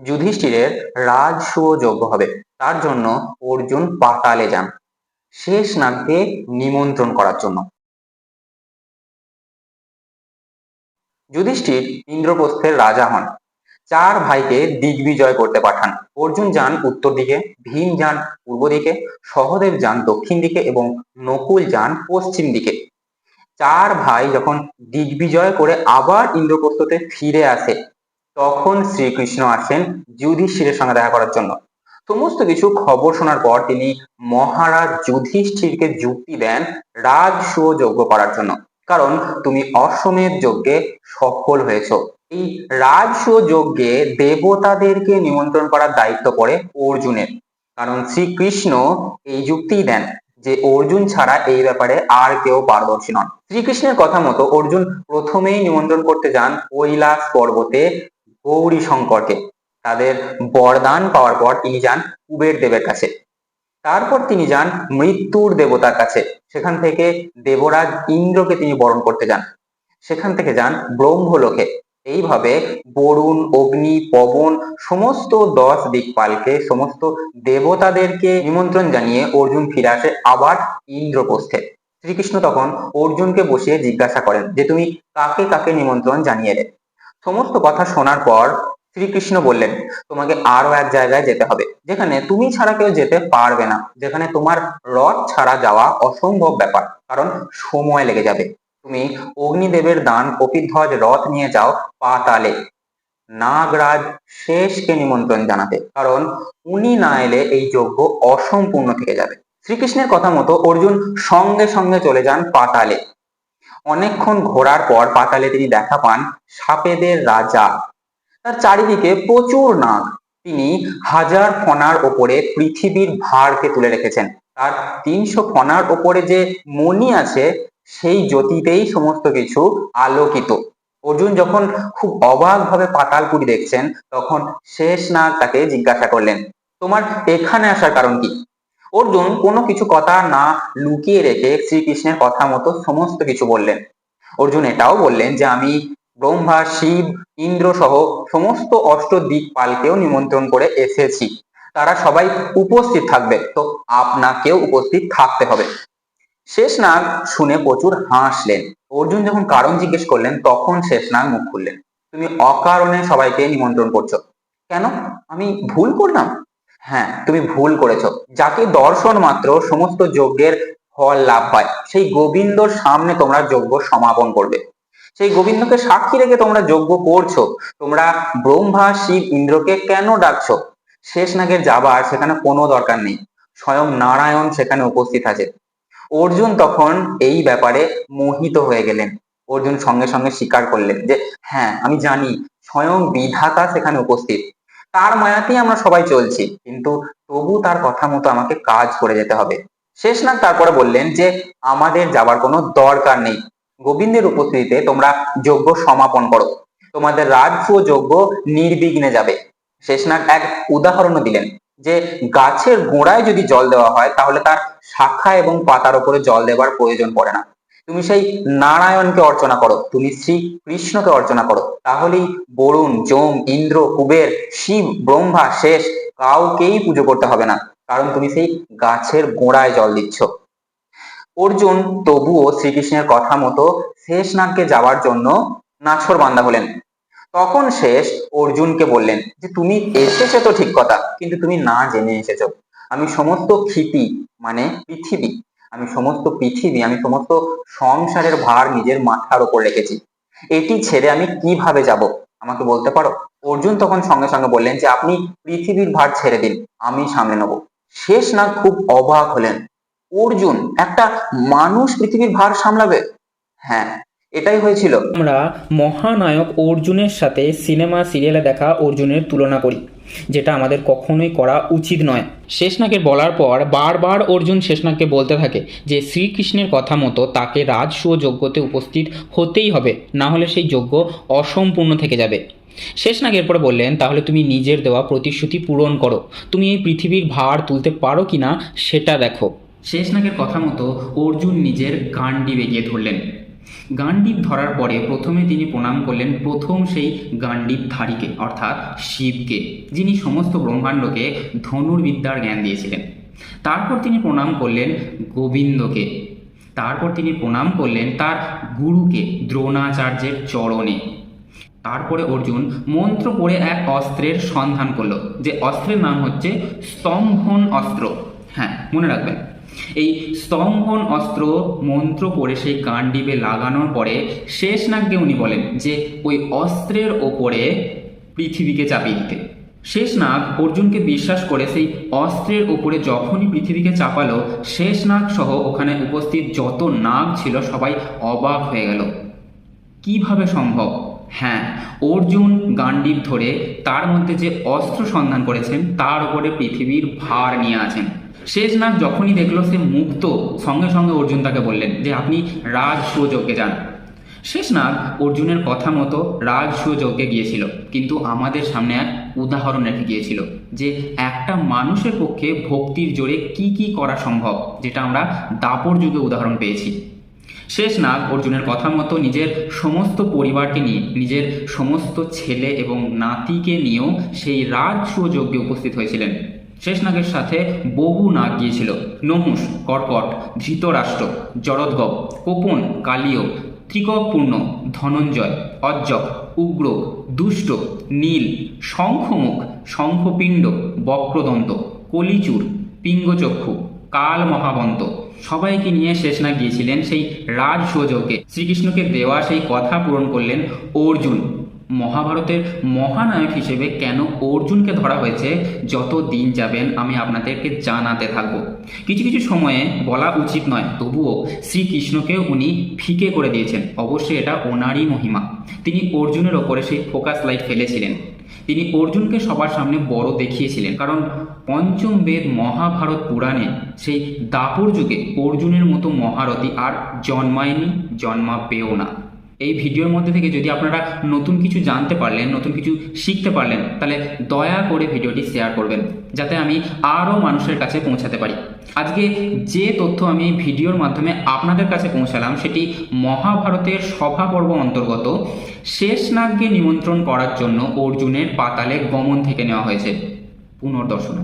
যুধিষ্ঠিরের রাজসূয় যজ্ঞ হবে। তার জন্য অর্জুন পাতালে যান। শেষ নাগকে নিমন্ত্রণ করার জন্য। যুধিষ্ঠির ইন্দ্রপ্রস্থের রাজা হন। চার ভাইকে দিগ্বিজয় করতে পাঠান। অর্জুন যান উত্তর দিকে, ভীম যান পূর্ব দিকে, সহদেব যান দক্ষিণ দিকে এবং নকুল যান পশ্চিম দিকে। চার ভাই যখন দিগ্বিজয় করে আবার ইন্দ্রপ্রস্থতে ফিরে আসে তখন শ্রীকৃষ্ণ আসেন যুধিষ্ঠিরের সঙ্গে দেখা করার জন্য। সমস্ত কিছু খবর শোনার পর তিনি মহারাজ যুধিষ্ঠিরকে যুক্তি দেন রাজসূয় যজ্ঞ করার জন্য। কারণ তুমি অশ্বমেধ যজ্ঞে সফল হয়েছ। এই রাজসূয় যজ্ঞে দেবতাদেরকে নিমন্ত্রণ করার দায়িত্ব পড়ে অর্জুনের। কারণ শ্রীকৃষ্ণ এই যুক্তি দেন যে অর্জুন ছাড়া এই ব্যাপারে আর কেউ পারদর্শী নন। শ্রীকৃষ্ণের কথা মতো অর্জুন প্রথমেই নিমন্ত্রণ করতে যান কৈলাস পর্বতে গৌরী শঙ্করকে তাদের বরদান পাওয়ার পর তিনি যান কুবের দেবের কাছে। তারপর তিনি যান মৃত্যুর দেবতার কাছে। সেখান থেকে দেবরাজ ইন্দ্রকে তিনি বরণ করতে যান। সেখান থেকে যান ব্রহ্মলোকে। এইভাবে বরুণ, অগ্নি, পবন সমস্ত দশ দিকপালকে, সমস্ত দেবতাদেরকে নিমন্ত্রণ জানিয়ে অর্জুন ফিরে আসে আবার ইন্দ্রপ্রস্থে। শ্রীকৃষ্ণ তখন অর্জুনকে বসিয়ে জিজ্ঞাসা করেন যে, তুমি কাকে কাকে নিমন্ত্রণ জানিয়ে সমস্ত কথা শোনার পর শ্রীকৃষ্ণ বললেন, তোমাকে আরও এক জায়গায় যেতে হবে। যেখানে তুমি ছাড়া কেউ যেতে পারবে না। যেখানে তোমার রথ ছাড়া যাওয়া অসম্ভব ব্যাপার। কারণ সময় লেগে যাবে। তুমি অগ্নিদেবের দান কপিধ্বজ রথ নিয়ে যাও পাতালে। নাগরাজ শেষকে নিমন্ত্রণ জানাতে কারণ উনি না এলে এই যজ্ঞ অসম্পূর্ণ থেকে যাবে। শ্রীকৃষ্ণের কথা মতো অর্জুন সঙ্গে সঙ্গে চলে যান পাতালে। অনেকক্ষণ ঘোরার পর পাতালে তিনি দেখা পান সাপেদের রাজা। তার চারিদিকে প্রচুর নাগ। তিনি হাজার ফনার ওপরে পৃথিবীর ভারকে তুলে রেখেছেন। তার তিনশো ফনার ওপরে যে মণি আছে, সেই জ্যোতিতেই সমস্ত কিছু আলোকিত। অর্জুন যখন খুব অবাক ভাবে পাতালপুরি দেখছেন, তখন শেষ নাগ তাকে জিজ্ঞাসা করলেন, তোমার এখানে আসার কারণ কি? অর্জুন কোনো কিছু কথা না লুকিয়ে রেখে শ্রীকৃষ্ণের কথা মতো সমস্ত কিছু বললেন। অর্জুন এটাও বললেন যে, আমি ব্রহ্মা, শিব, ইন্দ্র সহ সমস্ত অষ্ট দিকপালকেও নিমন্ত্রণ করে এসেছি। তারা সবাই উপস্থিত থাকবে। তো আপনাকেও উপস্থিত থাকতে হবে। শেষনাগ শুনে প্রচুর হাসলেন। অর্জুন যখন কারণ জিজ্ঞেস করলেন, তখন শেষনাগ মুখ খুললেন। তুমি অকারণে সবাইকে নিমন্ত্রণ করছ। কেন? আমি ভুল করলাম? হ্যাঁ তুমি ভুল করেছ। যাকে দর্শন মাত্র সমস্ত যজ্ঞের ফল লাভ হয় সেই গোবিন্দর সামনে তোমরা যজ্ঞ সমাপন করবে। সেই গোবিন্দকে সাক্ষী রেখে তোমরা যজ্ঞ করছ। তোমরা ব্রহ্মা, শিব, ইন্দ্রকে কেন ডাকছো? শেষ নাগের যাবার সেখানে কোনো দরকার নেই। স্বয়ং নারায়ণ সেখানে উপস্থিত আছে। অর্জুন তখন এই ব্যাপারে মোহিত হয়ে গেলেন। অর্জুন সঙ্গে সঙ্গে স্বীকার করলেন যে হ্যাঁ আমি জানি, স্বয়ং বিধাতা সেখানে উপস্থিত। তার মায়াতেই আমরা সবাই চলছি। কিন্তু তবু তার কথা মতো আমাকে কাজ করে যেতে হবে। শেষনাগ তারপরে বললেন যে, আমাদের যাবার কোনো দরকার নেই। গোবিন্দের উপস্থিতিতে তোমরা যজ্ঞ সমাপন করো। তোমাদের রাজ্য যজ্ঞ নির্বিঘ্নে যাবে। শেষনাগ এক উদাহরণও দিলেন যে, গাছের গোড়ায় যদি জল দেওয়া হয়, তাহলে তার শাখা এবং পাতার উপরে জল দেওয়ার প্রয়োজন পড়ে না। তুমি সেই নারায়ণকে অর্চনা করো, তুমি শ্রী কৃষ্ণকে অর্চনা করো। তাহলেই বরুণ, যম, ইন্দ্র, কুবের, শিব, ব্রহ্মা, শেষ, কাউকেই পুজো করতে হবে না, কারণ তুমি সেই গাছের গোড়ায় জল দিচ্ছ। অর্জুন তবুও শ্রীকৃষ্ণের কথা মতো শেষ নাগকে যাওয়ার জন্য নাছর বান্দা হলেন। তখন শেষ অর্জুনকে বললেন যে, তুমি এসেছ তো ঠিক কথা, কিন্তু তুমি না জেনে এসেছ। আমি সমস্ত ক্ষিতি মানে পৃথিবী আমি সমস্ত পৃথিবী, আমি সমস্ত সংসারের ভার নিজের মাথার ওপর রেখেছি। এটি ছেড়ে আমি কীভাবে যাব? আমাকে বলতে পারো? অর্জুন তখন সঙ্গে সঙ্গে বললেন যে, আপনি পৃথিবীর ভার ছেড়ে দিন, আমি সামনে নেব। শেষ না খুব অবাক হলেন। অর্জুন, একটা মানুষ পৃথিবীর ভার সামলাবে? হ্যাঁ। এটাই হয়েছিল। আমরা মহানায়ক অর্জুনের সাথে সিনেমা, সিরিয়ালে দেখা অর্জুনের তুলনা করি, যেটা আমাদের কখনোই করা উচিত নয়। শেষনাগকে বলার পর বারবার অর্জুন শেষনাগকে বলতে থাকে যে, শ্রীকৃষ্ণের কথা মতো তাকে রাজসূয় যজ্ঞতে উপস্থিত হতেই হবে, না হলে সেই যজ্ঞ অসম্পূর্ণ থেকে যাবে। শেষনাগ এরপরে বললেন, তাহলে তুমি নিজের দেওয়া প্রতিশ্রুতি পূরণ করো। তুমি এই পৃথিবীর ভার তুলতে পারো কি না সেটা দেখো। শেষনাগের কথা মতো অর্জুন নিজের গান্ডি বেরিয়ে ধরলেন। গান্ডীব ধরার পরে প্রথমে তিনি প্রণাম করলেন প্রথম সেই গান্ডীবধারীকে অর্থাৎ শিবকে, যিনি সমস্ত ব্রহ্মাণ্ডকে ধনুর্বিদ্যার জ্ঞান দিয়েছিলেন। তারপর তিনি প্রণাম করলেন গোবিন্দকে। তারপর তিনি প্রণাম করলেন তার গুরুকে, দ্রোণাচার্যের চরণে। তারপরে অর্জুন মন্ত্র পড়ে এক অস্ত্রের সন্ধান করল, যে অস্ত্রের নাম হচ্ছে স্তম্ভন অস্ত্র। হ্যাঁ মনে রাখবেন। এই স্তম্ভন অস্ত্র মন্ত্র পড়ে সেই গান্ডিবে লাগানোর পরে শেষ নাগকে উনি বলেন যে ওই অস্ত্রের ওপরে পৃথিবীকে চাপিয়ে দিতে। শেষনাগ অর্জুনকে বিশ্বাস করে সেই অস্ত্রের ওপরে যখনই পৃথিবীকে চাপালো শেষনাগ সহ ওখানে উপস্থিত যত নাগ ছিল সবাই অবাক হয়ে গেল। কীভাবে সম্ভব? হ্যাঁ অর্জুন গান্ডীব ধরে তার মধ্যে যে অস্ত্র সন্ধান করেছেন, তার উপরে পৃথিবীর ভার নিয়ে আছেন। শেষনাগ যখনই দেখল সে মুক্ত, সঙ্গে সঙ্গে অর্জুন তাকে বললেন যে আপনি রাজ সুযোগ্যে যান শেষনাগ অর্জুনের কথা মতো রাজ সুযোগ্যে গিয়েছিল, কিন্তু আমাদের সামনে এক উদাহরণ রেখে গিয়েছিল যে একটা মানুষের পক্ষে ভক্তির জোরে কি কি করা সম্ভব, যেটা আমরা দাপর যুগে উদাহরণ পেয়েছি। শেষ শেষনাগ অর্জুনের কথা মতো নিজের সমস্ত পরিবারকে নিয়ে, নিজের সমস্ত ছেলে এবং নাতিকে নিয়েও সেই রাজ সুযোগ্যে উপস্থিত হয়েছিলেন। শেষনাগের সাথে বহু নাগ গিয়েছিল। নহুষ কর্কট, ধৃতরাষ্ট্র, জরদ্গব, কোপন, কালীয় ত্রিকপূর্ণ ধনঞ্জয়, অজ্জক, উগ্র, দুষ্ট, নীল, শঙ্খমুখ, শঙ্খপিণ্ড, বক্রদন্ত, কলিচুর, পিঙ্গচক্ষু কাল মহাবন্ত সবাইকে নিয়ে শেষনাগ গিয়েছিলেন সেই রাজ সুযোগে শ্রীকৃষ্ণকে দেওয়া সেই কথা পূরণ করলেন অর্জুন। মহাভারতের মহানায়ক হিসেবে কেন অর্জুনকে ধরা হয়েছে, যত দিন যাবেন আমি আপনাদেরকে জানাতে থাকব। কিছু কিছু সময়ে বলা উচিত নয়, তবুও শ্রীকৃষ্ণকে উনি ফিকে করে দিয়েছেন, অবশ্যই এটা ওনারই মহিমা। তিনি অর্জুনের ওপরে সেই ফোকাস লাইট ফেলেছিলেন। তিনি অর্জুনকে সবার সামনে বড় দেখিয়েছিলেন, কারণ পঞ্চম বেদ মহাভারত পুরাণে সেই দাপর যুগে অর্জুনের মতো মহারথী আর জন্মায়নি, জন্মাবেও না। এই ভিডিওর মধ্যে থেকে যদি আপনারা নতুন কিছু জানতে পারলেন, নতুন কিছু শিখতে পারলেন, তাহলে দয়া করে ভিডিওটি শেয়ার করবেন, যাতে আমি আরও মানুষের কাছে পৌঁছাতে পারি। আজকে যে তথ্য আমি ভিডিওর মাধ্যমে আপনাদের কাছে পৌঁছালাম, সেটি মহাভারতের সভা পর্ব অন্তর্গত শেষনাগকে নিমন্ত্রণ করার জন্য অর্জুনের পাতালে গমন থেকে নেওয়া হয়েছে। পুনর্দর্শনে।